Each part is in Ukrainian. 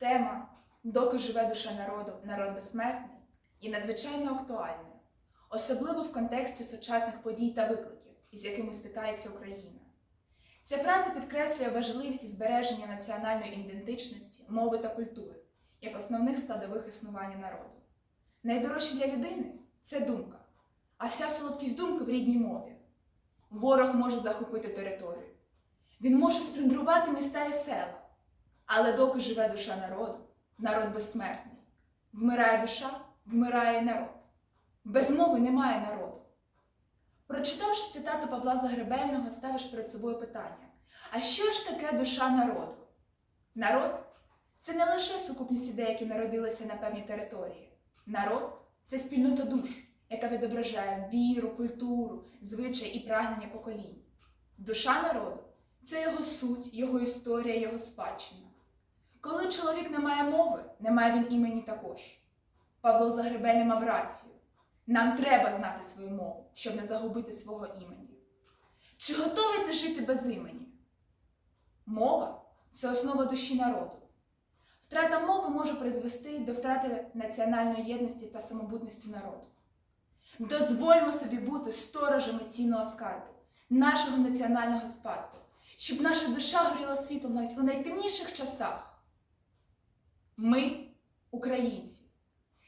Тема Доки живе душа народу, народ безсмертний є надзвичайно актуальною, особливо в контексті сучасних подій та викликів, із якими стикається Україна. Ця фраза підкреслює важливість збереження національної ідентичності, мови та культури як основних складових існування народу. Найдорожче для людини це думка, а вся солодкість думки в рідній мові. Ворог може захопити територію, він може сплюндрувати міста і села, але доки живе душа народу, народ безсмертний. Вмирає душа, вмирає народ. Без мови немає народу. Прочитавши цитату Павла Загребельного, ставиш перед собою питання: а що ж таке душа народу? Народ це не лише сукупність людей, які народилися на певній території. Народ це спільнота душ, яка відображає віру, культуру, звичаї і прагнення поколінь. Душа народу це його суть, його історія, його спадщина. Коли чоловік не має мови, не має він імені також. Павло Загребельний мав рацію. Нам треба знати свою мову, щоб не загубити свого імені. Чи готові ти жити без імені? Мова це основа душі народу. Втрата мови може призвести до втрати національної єдності та самобутності народу. Дозвольмо собі бути сторожами цінного скарбу, нашого національного спадку, щоб наша душа горіла світлом навіть у найтемніших часах. Ми, українці,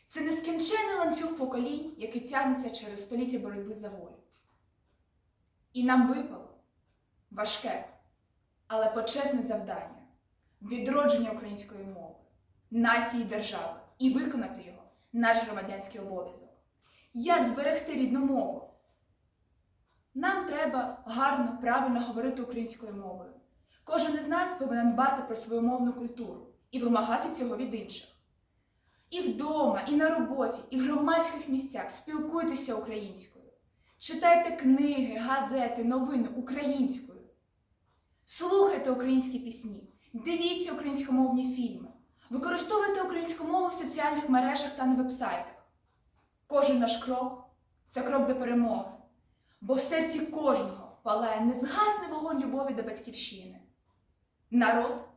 це нескінчений ланцюг поколінь, який тягнеться через століття боротьби за волю. І нам випало важке, але почесне завдання відродження української мови, нації держави і виконати його наш громадянський обов'язок. Як зберегти рідну мову? Нам треба гарно, правильно говорити українською мовою. Кожен із нас повинен дбати про свою мовну культуру і вимагати цього від інших. І вдома, і на роботі, і в громадських місцях спілкуйтеся українською. Читайте книги, газети, новини українською. Слухайте українські пісні, дивіться українськомовні фільми, використовуйте українську мову в соціальних мережах та на вебсайтах. Кожен наш крок це крок до перемоги, бо в серці кожного палає незгасний вогонь любові до батьківщини. Народ,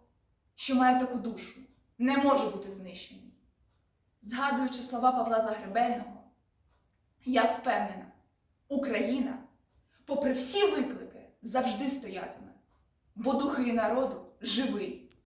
що має таку душу, не може бути знищений. Згадуючи слова Павла Загребельного, я впевнена, Україна, попри всі виклики, завжди стоятиме, бо духи народу живий.